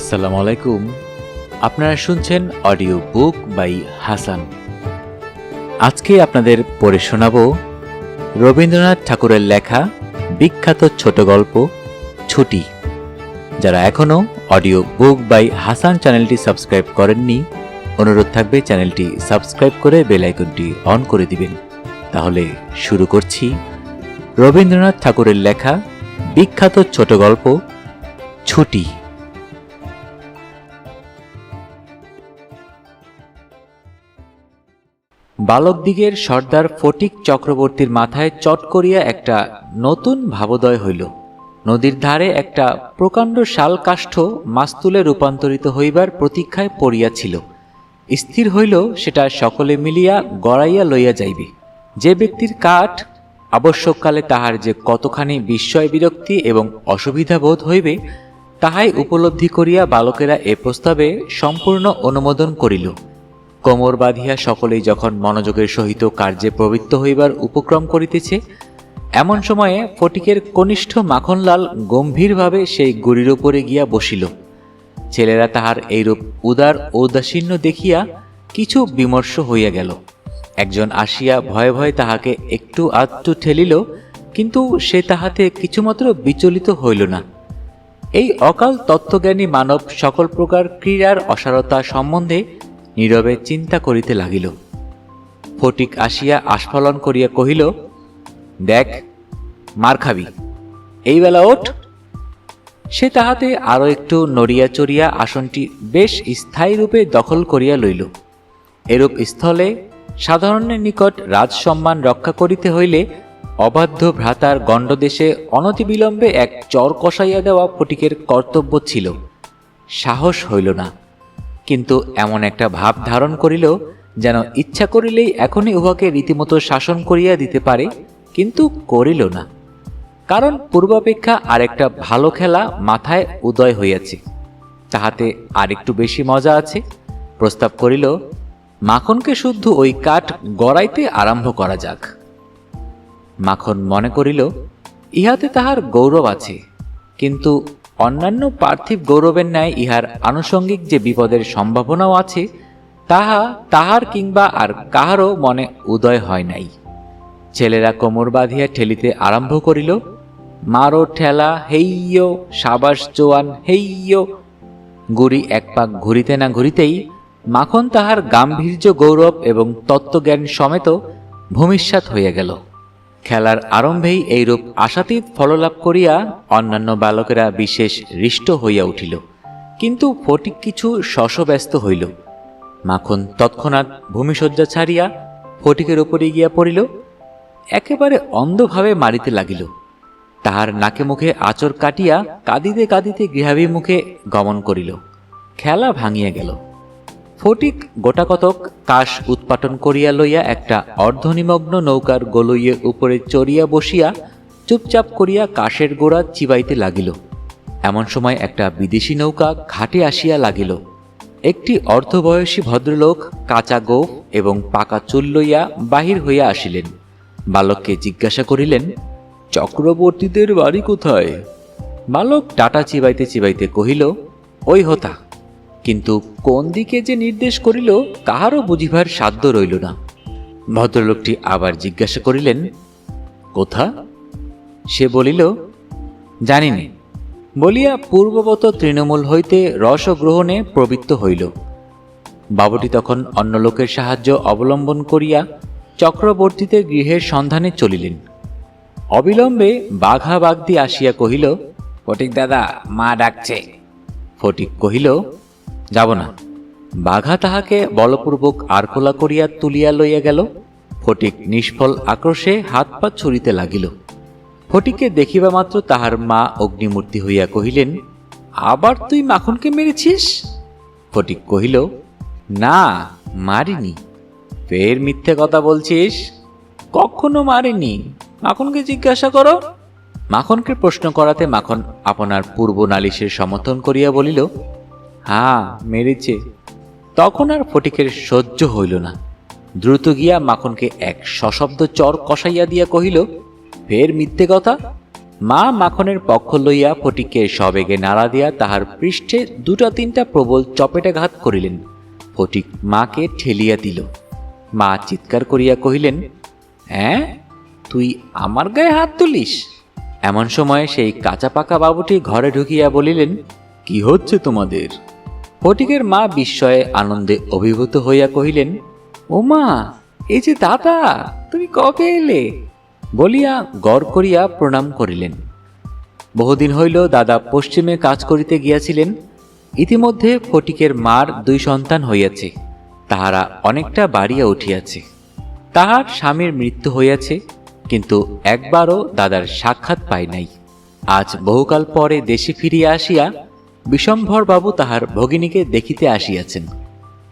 আসসালামু আলাইকুম। আপনারা শুনছেন অডিও বুক বাই হাসান। আজকে আপনাদের পড়ে শোনাব রবীন্দ্রনাথ ঠাকুরের লেখা বিখ্যাত ছোট গল্প, ছুটি। যারা এখনও অডিও বুক বাই হাসান চ্যানেলটি সাবস্ক্রাইব করেননি, অনুরোধ থাকবে চ্যানেলটি সাবস্ক্রাইব করে বেল আইকনটি অন করে দিবেন। তাহলে শুরু করছি। রবীন্দ্রনাথ ঠাকুরের লেখা বিখ্যাত ছোট গল্প, ছুটি। বালকদিগের সর্দার ফটিক চক্রবর্তীর মাথায় চট করিয়া একটা নতুন ভাবোদয় হইল। নদীর ধারে একটা প্রকাণ্ড শাল কাষ্ঠ মাস্তুলে রূপান্তরিত হইবার প্রতীক্ষায় পড়িয়াছিল। স্থির হইল সেটা সকলে মিলিয়া গড়াইয়া লইয়া যাইবে। যে ব্যক্তির কাঠ আবশ্যককালে তাহার যে কতখানি বিস্ময় বিরক্তি এবং অসুবিধা বোধ হইবে, তাহাই উপলব্ধি করিয়া বালকেরা এ প্রস্তাবে সম্পূর্ণ অনুমোদন করিল। কোমর বাঁধিয়া সকলেই যখন মনোযোগের সহিত কার্যে প্রবৃত্ত হইবার উপক্রম করিতেছে, এমন সময়ে ফটিকের কনিষ্ঠ মাখনলাল গম্ভীরভাবে সেই গুড়ির উপরে গিয়া বসিল। ছেলেরা তাহার এইরূপ উদার ঔদাসীন্য দেখিয়া কিছু বিমর্ষ হইয়া গেল। একজন আসিয়া ভয়ে ভয়ে তাহাকে একটু আধটু ঠেলিল, কিন্তু সে তাহাতে কিছুমাত্র বিচলিত হইল না। এই অকাল তত্ত্বজ্ঞানী মানব সকল প্রকার ক্রীড়ার অসারতা সম্বন্ধে নীরবে চিন্তা করিতে লাগিল। ফটিক আসিয়া আস্ফলন করিয়া কহিল, দেখ, মার খাবি। এই বেলা ওঠ সে তাহাতে আরও একটু নড়িয়া চড়িয়া আসনটি বেশ স্থায়ী রূপে দখল করিয়া লইল। এরূপ স্থলে সাধারণের নিকট রাজসম্মান রক্ষা করিতে হইলে অবাধ্য ভ্রাতার গণ্ডদেশে অনতিবিলম্বে এক চর কষাইয়া দেওয়া ফটিকের কর্তব্য ছিল। সাহস হইল না। কিন্তু এমন একটা ভাব ধারণ করিল যেন ইচ্ছা করিলেই এখনই উহাকে রীতিমতো শাসন করিয়া দিতে পারে, কিন্তু করিল না। কারণ পূর্বাপেক্ষা আরেকটা ভালো খেলা মাথায় উদয় হইয়াছে, তাহাতে আরেকটু বেশি মজা আছে। প্রস্তাব করিল, মাখনকে শুদ্ধ ওই কাঠ গড়াইতে আরম্ভ করা যাক। মাখন মনে করিল, ইহাতে তাহার গৌরব আছে, কিন্তু অন্যান্য পার্থিব গৌরবের ন্যায় ইহার আনুষঙ্গিক যে বিপদের সম্ভাবনাও আছে, তাহা তাহার কিংবা আর কাহারও মনে উদয় হয় নাই। ছেলেরা কোমর বাঁধিয়া ঠেলিতে আরম্ভ করিল, মারো ঠেলা, হেইয়, সাবাস জোয়ান হেইয়। গুড়ি এক পাক ঘুরিতে না ঘুরিতেই মাখন তাহার গাম্ভীর্য, গৌরব এবং তত্ত্বজ্ঞান সমেত ভূমিষ্যাত হইয়া গেল। খেলার আরম্ভেই এইরূপ আশাতীত ফললাভ করিয়া অন্যান্য বালকেরা বিশেষ হৃষ্ট হইয়া উঠিল। কিন্তু ফটিক কিছু শশব্যস্ত হইল। মাখন তৎক্ষণাৎ ভূমিশয্যা ছাড়িয়া ফটিকের উপরে গিয়া পড়িল। একেবারে অন্ধভাবে মারিতে লাগিল। তাহার নাকে মুখে আচর কাটিয়া কাঁদিতে কাঁদিতে গৃহাভিমুখে গমন করিল। খেলা ভাঙিয়া গেল। ফটিক গোটাকতক কাশ উৎপাটন করিয়া লইয়া একটা অর্ধনিমগ্ন নৌকার গলইয়ের উপরে চড়িয়া বসিয়া চুপচাপ করিয়া কাশের গোড়া চিবাইতে লাগিল। এমন সময় একটা বিদেশি নৌকা ঘাটে আসিয়া লাগিল। একটি অর্ধবয়সী ভদ্রলোক কাঁচা গোফ এবং পাকা চুল লইয়া বাহির হইয়া আসিলেন। বালককে জিজ্ঞাসা করিলেন, চক্রবর্তীদের বাড়ি কোথায়? বালক টাটা চিবাইতে চিবাইতে কহিল ওই হতা। কিন্তু কোন দিকে যে নির্দেশ করিল, কাহারও বুঝিবার সাধ্য রইল না। ভদ্রলোকটি আবার জিজ্ঞাসা করিলেন, কোথা? সে বলিল, জানিনি। বলিয়া পূর্ববত তৃণমূল হইতে রসগ্রহণে প্রবৃত্ত হইল। বাবুটি তখন অন্য লোকের সাহায্য অবলম্বন করিয়া চক্রবর্তীতে গৃহের সন্ধানে চলিলেন। অবিলম্বে বাঘা বাগদি আসিয়া কহিল ফটিক দাদা মা ডাকছে। ফটিক কহিল যাব না। বাঘা তাহাকে বলপূর্বক আরকোলা করিয়া তুলিয়া লইয়া গেল। ফটিক নিষ্ফল আক্রোশে হাত পা ছুড়িতে লাগিল। ফটিককে দেখিবা মাত্র তাহার মা অগ্নিমূর্তি হইয়া কহিলেন, আবার তুই মাখনকে মেরেছিস? ফটিক কহিল, না, মারিনি। ফের মিথ্যে কথা বলছিস? কখনো মারিনি। মাখনকে জিজ্ঞাসা করো। মাখনকে প্রশ্ন করাতে মাখন আপনার পূর্ব নালিশের সমর্থন করিয়া বলিল হ্যাঁ মেরেছে। তখন আর ফটিকের সহ্য হইল না। দ্রুত গিয়া মাখনকে এক সশব্দ চর কষাইয়া দিয়া কহিল, ফের মিথ্যে কথা? মা মাখনের পক্ষ লইয়া ফটিককে সবেগে নাড়া দিয়া তাহার পৃষ্ঠে দুটা তিনটা প্রবল চপেটাঘাত করিলেন। ফটিক মাকে ঠেলিয়া দিল। মা চিৎকার করিয়া কহিলেন হ্যাঁ তুই আমার গায়ে হাত তুলিস? এমন সময় সেই কাঁচা পাকা বাবুটি ঘরে ঢুকিয়া বলিলেন কি হচ্ছে তোমাদের? ফটিকের মা বিস্ময়ে আনন্দে অভিভূত হইয়া কহিলেন, ও মা, এই যে দাদা, তুমি কবে এলে? বলিয়া গড় করিয়া প্রণাম করিলেন। বহুদিন হইল দাদা পশ্চিমে কাজ করিতে গিয়াছিলেন। ইতিমধ্যে ফটিকের মার দুই সন্তান হইয়াছে, তাহারা অনেকটা বাড়িয়া উঠিয়াছে। তাহার স্বামীর মৃত্যু হইয়াছে, কিন্তু একবারও দাদার সাক্ষাৎ পায় নাই। আজ বহুকাল পরে দেশে ফিরিয়া আসিয়া বিশম্ভর বাবু তাহার ভগিনীকে দেখিতে আসিয়াছেন।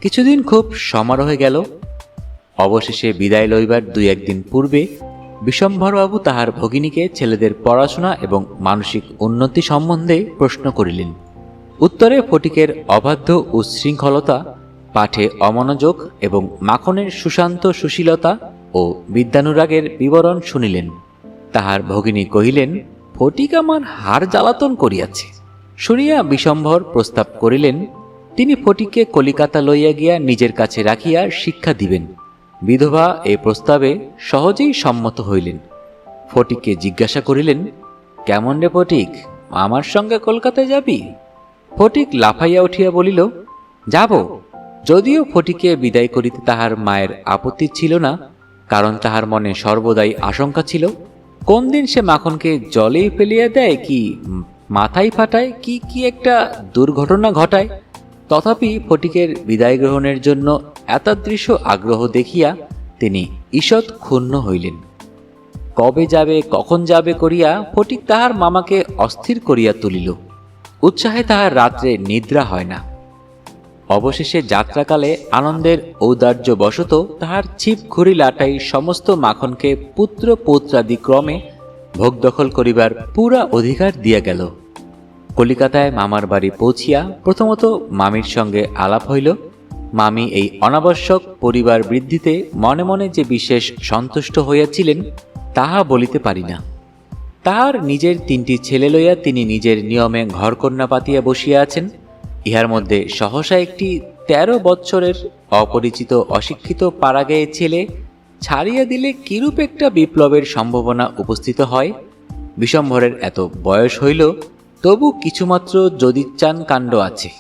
কিছুদিন খুব সমারোহে গেল। অবশেষে বিদায় লইবার দুই একদিন পূর্বে বিশম্ভরবাবু তাহার ভগিনীকে ছেলেদের পড়াশোনা এবং মানসিক উন্নতি সম্বন্ধে প্রশ্ন করিলেন। উত্তরে ফটিকের অবাধ্য উচ্ছৃঙ্খলতা পাঠে অমনোযোগ এবং মাখনের সুশান্ত সুশীলতা ও বিদ্যানুরাগের বিবরণ শুনিলেন। তাহার ভগিনী কহিলেন, ফটিক আমার হার জ্বালাতন করিয়াছে। শুনিয়া বিশম্ভর প্রস্তাব করিলেন, তিনি ফটিককে কলিকাতা লইয়া গিয়া নিজের কাছে রাখিয়া শিক্ষা দিবেন। বিধবা এই প্রস্তাবে সহজেই সম্মত হইলেন। ফটিককে জিজ্ঞাসা করিলেন, কেমন রে ফটিক, আমার সঙ্গে কলকাতায় যাবি? ফটিক লাফাইয়া উঠিয়া বলিল, যাব, যদিও ফটিকে বিদায় করিতে তাহার মায়ের আপত্তি ছিল না, কারণ তাহার মনে সর্বদাই আশঙ্কা ছিল কোন দিন সে মাখনকে জলেই ফেলিয়া দেয় কি মাথায় ফাটায় কি কি একটা দুর্ঘটনা ঘটায়। তথাপি ফটিকের বিদায় গ্রহণের জন্য এতাদৃশ আগ্রহ দেখিয়া তিনি ঈষৎ ক্ষুণ্ণ হইলেন। কবে যাবে, কখন যাবে করিয়া ফটিক তাহার মামাকে অস্থির করিয়া তুলিল। উৎসাহে তাহার রাত্রে নিদ্রা হয় না। অবশেষে যাত্রাকালে আনন্দের ঔদার্য বশত তাহার ছিপ ঘুরি লাটাই সমস্ত মাখনকে পুত্র পৌত্রাদি ক্রমে ভোগ দখল করিবার পুরা অধিকার দিয়া গেল। কলিকাতায় মামার বাড়ি পৌঁছিয়া প্রথমত মামির সঙ্গে আলাপ হইল। মামি এই অনাবশ্যক পরিবার বৃদ্ধিতে মনে মনে যে বিশেষ সন্তুষ্ট হইয়াছিলেন, তাহা বলিতে পারি না। তাহার নিজের তিনটি ছেলে লইয়া তিনি নিজের নিয়মে ঘরকন্যা পাতিয়া বসিয়া আছেন। ইহার মধ্যে সহসা একটি তেরো বৎসরের অপরিচিত অশিক্ষিত পাড়াগায়ে ছেলে ছাড়িয়া দিলে কিরূপ একটা বিপ্লবের সম্ভাবনা উপস্থিত হয়? বিশম্ভরের এত বয়স হইল, তবু কিছুমাত্র যদিচ্চান কাণ্ড আছে।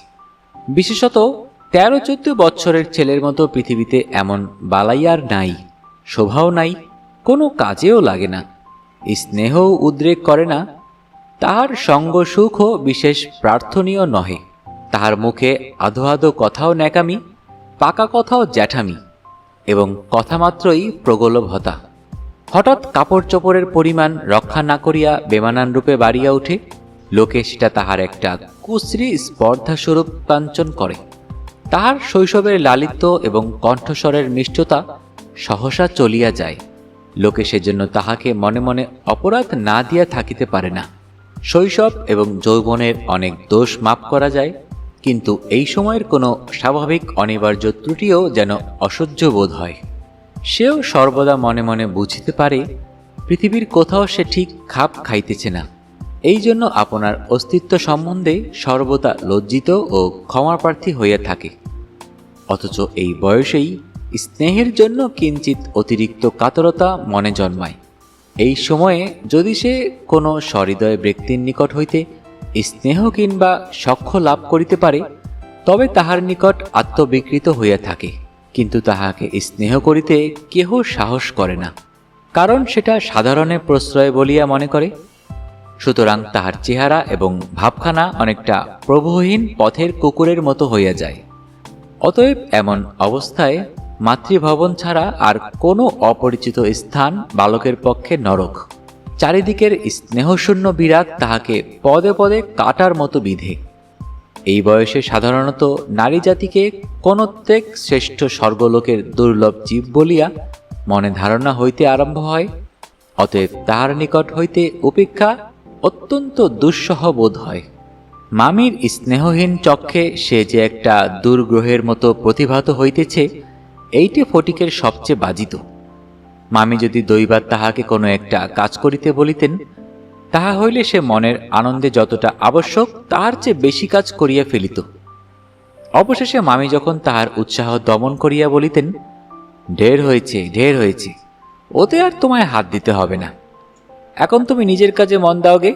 বিশেষত তেরো চোদ্দ বৎসরের ছেলের মতো পৃথিবীতে এমন বালাইয়ার নাই, শোভাও নাই, কোনো কাজেও লাগে না, স্নেহও উদ্রেক করে না, তাহার সঙ্গ সুখও বিশেষ প্রার্থনীয় নহে, তাহার মুখে আধো আধো কথাও ন্যাকামি, পাকা কথাও জ্যাঠামি এবং কথামাত্রই প্রগলভতা। হঠাৎ কাপড় চোপড়ের পরিমাণ রক্ষা না করিয়া বেমানান রূপে বাড়িয়া উঠে লোকে সেটা তাহার একটা কুশ্রী স্পর্ধাস্বরূপ কাঞ্চন করে। তাহার শৈশবের লালিত্য এবং কণ্ঠস্বরের মিষ্টতা সহসা চলিয়া যায়। লোকে সেজন্য তাহাকে মনে মনে অপরাধ না দিয়া থাকিতে পারে না। শৈশব এবং যৌবনের অনেক দোষ মাপ করা যায়। কিন্তু এই সময়ের কোনো স্বাভাবিক অনিবার্য ত্রুটিও যেন অসহ্য বোধ হয়। সেও সর্বদা মনে মনে বুঝিতে পারে, পৃথিবীর কোথাও সে ঠিক খাপ খাইতেছে না। এই জন্য আপনার অস্তিত্ব সম্বন্ধে সর্বদা লজ্জিত ও ক্ষমাপ্রার্থী হইয়া থাকে। অথচ এই বয়সেই স্নেহের জন্য কিঞ্চিত অতিরিক্ত কাতরতা মনে জন্মায়। এই সময়ে যদি সে কোনো সহৃদয় ব্যক্তির নিকট হইতে স্নেহ কিংবা সখ্য লাভ করিতে পারে, তবে তাহার নিকট আত্মবিকৃত হইয়া থাকে। কিন্তু তাহাকে স্নেহ করিতে কেহ সাহস করে না, কারণ সেটা সাধারণের প্রশ্রয় বলিয়া মনে করে। সুতরাং তাহার চেহারা এবং ভাবখানা অনেকটা প্রভুহীন পথের কুকুরের মতো হইয়া যায়। অতএব এমন অবস্থায় মাতৃভবন ছাড়া আর কোনো অপরিচিত স্থান বালকের পক্ষে নরক। চারিদিকের স্নেহশূন্য বিরাগ তাহাকে পদে পদে কাটার মতো বিধে। এই বয়সে সাধারণত নারী জাতিকে কোনত্যাগ শ্রেষ্ঠ স্বর্গলোকের দুর্লভ জীব বলিয়া মনে ধারণা হইতে আরম্ভ হয়, অতএব তাহার নিকট হইতে উপেক্ষা অত্যন্ত দুঃসহ বোধ হয়। মামির স্নেহহীন চক্ষে সে যে একটা দুর্গ্রহের মতো প্রতিভাত হইতেছে, এইটি ফটিকের সবচেয়ে বাজিত। মামি যদি দৈবাত তাহাকে কোনো একটা কাজ করিতে বলিতেন, তাহা হইলে সে মনের আনন্দে যতটা আবশ্যক, তাহার চেয়ে বেশি কাজ করিয়া ফেলিত। অবশেষে মামি যখন তাহার উৎসাহ দমন করিয়া বলিতেন, ঢের হয়েছে ঢের হয়েছে, ওতে আর তোমায় হাত দিতে হবে না। এখন তুমি নিজের কাজে মন দাওগে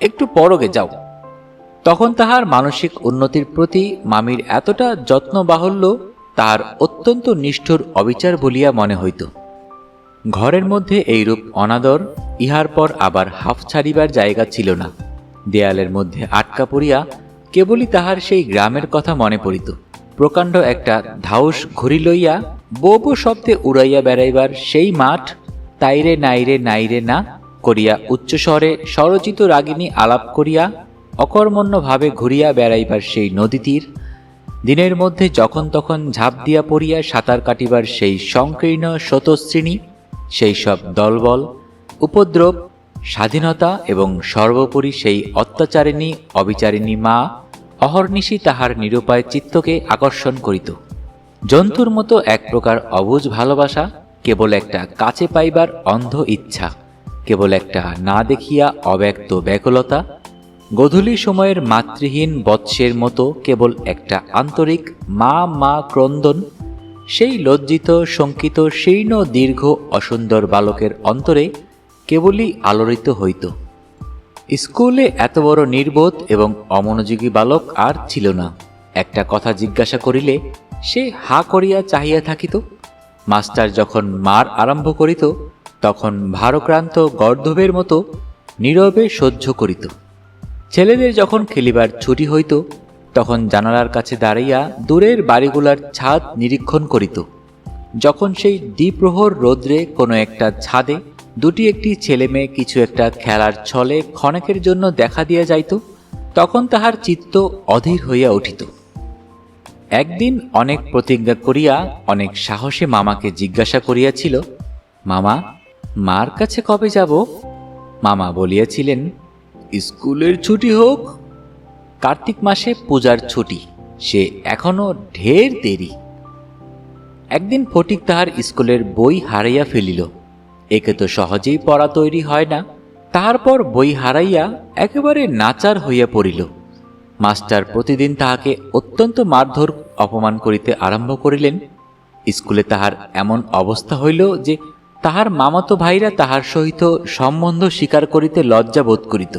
একটু পরগে যাও। তখন তাহার মানসিক উন্নতির প্রতি মামির এতটা যত্ন বাহুল্য, তাহার অত্যন্ত নিষ্ঠুর অবিচার বলিয়া মনে হইত। ঘরের মধ্যে এইরূপ অনাদর, ইহার পর আবার হাফ ছাড়িবার জায়গা ছিল না। দেয়ালের মধ্যে আটকা পড়িয়া কেবলই তাহার সেই গ্রামের কথা মনে পড়িত। প্রকাণ্ড একটা ধাউস ঘুরি লইয়া বো বো শব্দে উড়াইয়া বেড়াইবার সেই মাঠ তাইরে নাইরে নাইরে না করিয়া উচ্চস্বরে স্বরচিত রাগিনী আলাপ করিয়া অকর্মণ্যভাবে ঘুরিয়া বেড়াইবার সেই নদীতীর, দিনের মধ্যে যখন তখন ঝাঁপ দিয়া পড়িয়া সাঁতার কাটিবার সেই সংকীর্ণ স্রোতশ্রেণী সেই সব দলবল, উপদ্রব, স্বাধীনতা এবং সর্বোপরি সেই অত্যাচারিণী, অবিচারিণী মা অহর্নিশি তাহার নিরুপায় চিত্তকে আকর্ষণ করিত। জন্তুর মতো এক প্রকার অবুঝ ভালোবাসা কেবল একটা কাছে পাইবার অন্ধ ইচ্ছা, কেবল একটা না দেখিয়া অব্যক্ত ব্যাকুলতা। গধূলি সময়ের মাতৃহীন বৎসের মতো কেবল একটা আন্তরিক মা মা ক্রন্দন সেই লজ্জিত, শঙ্কিত, শীর্ণ, দীর্ঘ, অসুন্দর বালকের অন্তরে কেবলই আলোড়িত হইত। স্কুলে এত বড় নির্বোধ এবং অমনোযোগী বালক আর ছিল না। একটা কথা জিজ্ঞাসা করিলে সে হা করিয়া চাহিয়া থাকিত। মাস্টার যখন মার আরম্ভ করিত, তখন ভারক্রান্ত গর্ধবের মতো নীরবে সহ্য করিত। ছেলেদের যখন খেলিবার ছুটি হইত তখন জানালার কাছে দাঁড়াইয়া দূরের বাড়িগুলার ছাদ নিরীক্ষণ করিত। যখন সেই দ্বিপ্রহর রৌদ্রে কোনো একটা ছাদে দুটি একটি ছেলে মেয়ে কিছু একটা খেলার ছলে ক্ষণেকের জন্য দেখা দিয়া যাইত, তখন তাহার চিত্ত অধীর হইয়া উঠিত। একদিন অনেক প্রতিজ্ঞা করিয়া, অনেক সাহসে মামাকে জিজ্ঞাসা করিয়াছিল, মামা, মার কাছে কবে যাব? মামা বলিয়াছিলেন, স্কুলের ছুটি হোক কার্তিক মাসে পূজার ছুটি। সে এখনও ঢের দেরি। একদিন ফটিক তাহার স্কুলের বই হারাইয়া ফেলিল। একে তো সহজেই পড়া তৈরি হয় না। তারপর বই হারাইয়া একেবারে নাচার হইয়া পড়িল। মাস্টার প্রতিদিন তাহাকে অত্যন্ত মারধর, অপমান করিতে আরম্ভ করিলেন। স্কুলে তাহার এমন অবস্থা হইল যে তাহার মামাতো ভাইরা তাহার সহিত সম্বন্ধ স্বীকার করিতে লজ্জা বোধ করিত।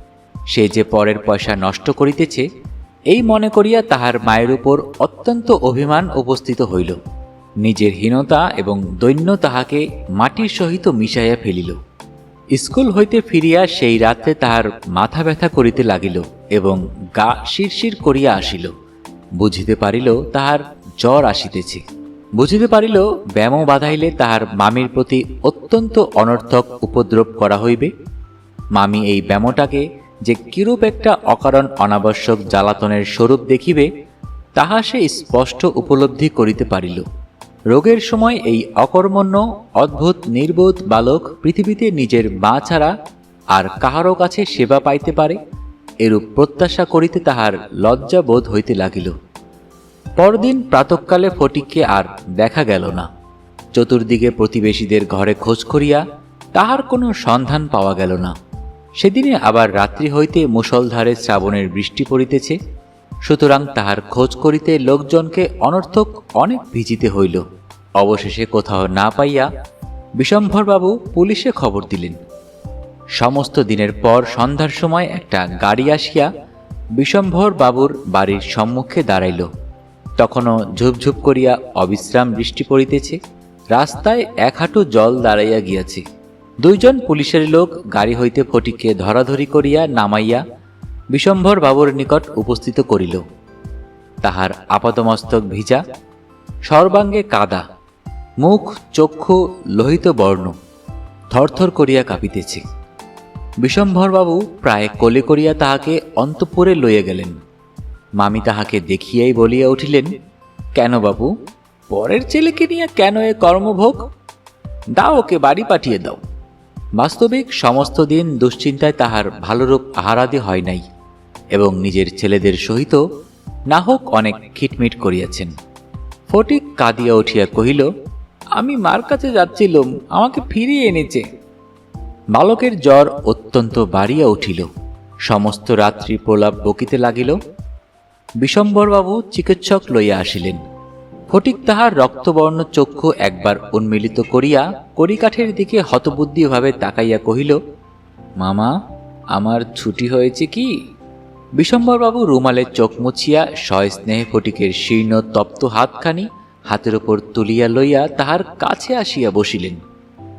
সে যে পরের পয়সা নষ্ট করিতেছে, এই মনে করিয়া তাহার মায়ের উপর অত্যন্ত অভিমান উপস্থিত হইল। নিজের হীনতা এবং দৈন্য তাহাকে মাটির সহিত মিশাইয়া ফেলিল। স্কুল হইতে ফিরিয়া সেই রাত্রে তাহার মাথা ব্যথা করিতে লাগিল এবং গা শিরশির করিয়া আসিল। বুঝিতে পারিল তাহার জ্বর আসিতেছে। বুঝিতে পারিল ব্যামো বাঁধাইলে তাহার মামির প্রতি অত্যন্ত অনর্থক উপদ্রব করা হইবে। মামি এই ব্যামোটাকে যে কিরূপ একটা অকারণ অনাবশ্যক জ্বালাতনের স্বরূপ দেখিবে, তাহা সে স্পষ্ট উপলব্ধি করিতে পারিল। রোগের সময় এই অকর্মণ্য, অদ্ভুত, নির্বোধ বালক পৃথিবীতে নিজের মা ছাড়া আর কাহারও কাছে সেবা পাইতে পারে, এরূপ প্রত্যাশা করিতে তাহার লজ্জা বোধ হইতে লাগিল। পরদিন প্রাতকালে ফটিককে আর দেখা গেল না। চতুর্দিকে প্রতিবেশীদের ঘরে খোঁজ করিয়া তাহার কোনো সন্ধান পাওয়া গেল না। সেদিনে আবার রাত্রি হইতে মুষলধারে শ্রাবণের বৃষ্টি পড়িতেছে, সুতরাং তাহার খোঁজ করিতে লোকজনকে অনর্থক অনেক ভিজিতে হইল। অবশেষে কোথাও না পাইয়া বিশম্ভরবাবু পুলিশে খবর দিলেন। সমস্ত দিনের পর সন্ধ্যার সময় একটা গাড়ি আসিয়া বিশম্ভর বাবুর বাড়ির সম্মুখে দাঁড়াইল। তখনও ঝুপঝুপ করিয়া অবিশ্রাম বৃষ্টি পড়িতেছে, রাস্তায় এক হাঁটু জল দাঁড়াইয়া গিয়াছে। দুইজন পুলিশের লোক গাড়ি হইতে ফটিককে ধরাধরি করিয়া নামাইয়া বিশম্ভর বাবুর নিকট উপস্থিত করিল। তাহার আপাতমস্তক ভিজা, সর্বাঙ্গে কাদা, মুখ, চক্ষু, লোহিত বর্ণ থরথর করিয়া কাঁপিতেছে। বিশম্ভরবাবু প্রায় কোলে করিয়া তাহাকে অন্তপুরে লইয়া গেলেন। মামি তাহাকে দেখিয়াই বলিয়া উঠিলেন, কেন বাবু, পরের ছেলেকে নিয়ে কেন এ কর্মভোগ? দাও ওকে বাড়ি পাঠিয়ে দাও। বাস্তবিক সমস্ত দিন দুশ্চিন্তায় তাহার ভালোরূপ আহারাদি হয় নাই, এবং নিজের ছেলেদের সহিত না হোক অনেক খিটমিট করিয়াছেন। ফটিক কাঁদিয়া উঠিয়া কহিল, আমি মার কাছে যাচ্ছিলুম, আমাকে ফিরিয়ে এনেছে। বালকের জ্বর অত্যন্ত বাড়িয়া উঠিল। সমস্ত রাত্রি প্রলাপ বকিতে লাগিল। বিশম্বরবাবু চিকিৎসক লইয়া আসিলেন। ফটিক তাহার রক্তবর্ণ চক্ষু একবার উন্মিলিত করিয়া কড়িকাঠের দিকে হতবুদ্ধিভাবে তাকাইয়া কহিল, মামা, আমার ছুটি হয়েছে কি? বিশম্বরবাবু রুমালের চোখ মুছিয়া সস্নেহে ফটিকের শীর্ণ তপ্ত হাতখানি হাতের ওপর তুলিয়া লইয়া তাহার কাছে আসিয়া বসিলেন।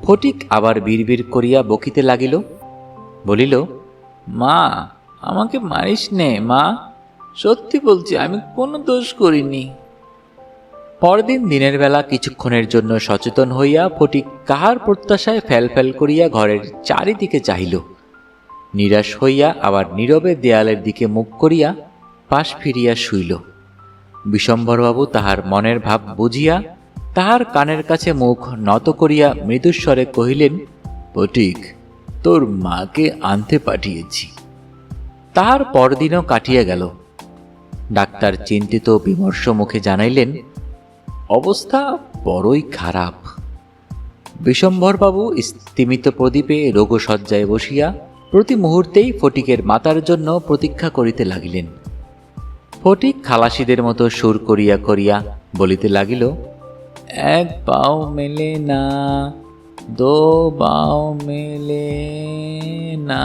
ফটিক আবার বিড়বিড় করিয়া বকিতে লাগিল, বলিল, মা, আমাকে মারিস নে, মা। সত্যি বলছি, আমি কোনো দোষ করিনি। পরদিন দিনের বেলা কিছুক্ষণের জন্য সচেতন হইয়া ফটিক কাহার প্রত্যাশায় ফেল ফেল করিয়া ঘরের চারিদিকে চাহিল। নিরাশ হইয়া আবার নীরবে দেয়ালের দিকে মুখ করিয়া পাশ ফিরিয়া শুইল। বিশম্বরবাবু তাহার মনের ভাব বুঝিয়া তাহার কানের কাছে মুখ নত করিয়া মৃদুস্বরে কহিলেন, ফটিক, তোর মাকে আনতে পাঠিয়েছি। তাহার পরদিনও কাটিয়া গেল। ডাক্তার চিন্তিত বিমর্ষ মুখে জানাইলেন অবস্থা বড়ই খারাপ। বিশম্ভরবাবু স্তিমিত প্রদীপে রোগশয্যায় বসিয়া প্রতি মুহূর্তেই ফটিকের মাতার জন্য প্রতীক্ষা করিতে লাগিলেন। ফটিক খালাসিদের মতো সুর করিয়া করিয়া বলিতে লাগিল, এক পাও মেলে না, দো বাও মেলে না।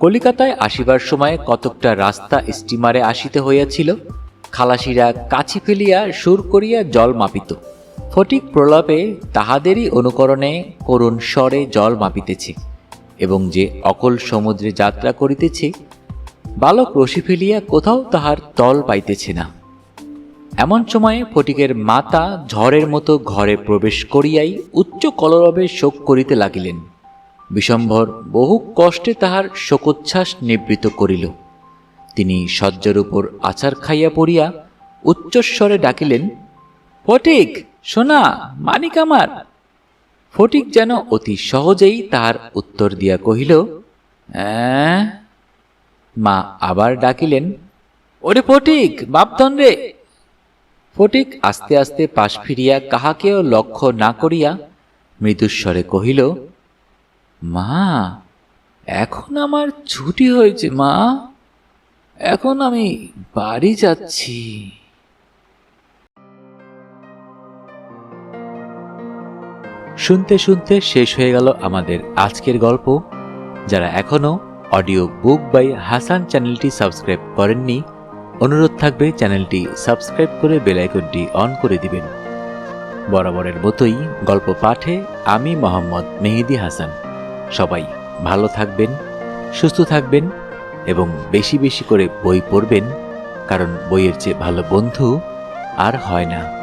কলিকাতায় আসিবার সময় কতকটা রাস্তা স্টিমারে আসিতে হইয়াছিল খালাসিরা কাছি ফেলিয়া সুর করিয়া জল মাপিত। ফটিক প্রলাপে তাহাদেরই অনুকরণে করুণ স্বরে জল মাপিতেছে এবং যে অকল সমুদ্রে যাত্রা করিতেছে, বালক রশি ফেলিয়া কোথাও তাহার তল পাইতেছে না। এমন সময়ে ফটিকের মাতা ঝড়ের মতো ঘরে প্রবেশ করিয়াই উচ্চ কলরবে শোক করিতে লাগিলেন। বিশম্ভর বহু কষ্টে তাহার শোকোচ্ছ্বাস নিবৃত করিল। তিনি শয্যার উপর আচার খাইয়া পড়িয়া উচ্চস্বরে ডাকিলেন, ফটিক, সোনা, মানিক আমার। ফটিক যেন অতি সহজেই তাহার উত্তর দিয়া কহিল? মা আবার ডাকিলেন, ওরে ফটিক বাপধন রে। ফটিক আস্তে আস্তে পাশ ফিরিয়া কাহাকেও লক্ষ্য না করিয়া মৃদুস্বরে কহিল, মা, এখন আমার ছুটি হয়েছে মা। এখন আমি বাড়ি যাচ্ছি। শুনতে শুনতে শেষ হয়ে গেল আমাদের আজকের গল্প। যারা এখনও অডিও বুক বাই হাসান চ্যানেলটি সাবস্ক্রাইব করেননি, অনুরোধ থাকবে চ্যানেলটি সাবস্ক্রাইব করে বেলাইকনটি অন করে দিবেন। বরাবরের মতোই গল্প পাঠে আমি মোহাম্মদ মেহেদি হাসান। সবাই ভালো থাকবেন, সুস্থ থাকবেন। এবং বেশি বেশি করে বই পড়বেন কারণ বইয়ের চেয়ে ভালো বন্ধু আর হয় না।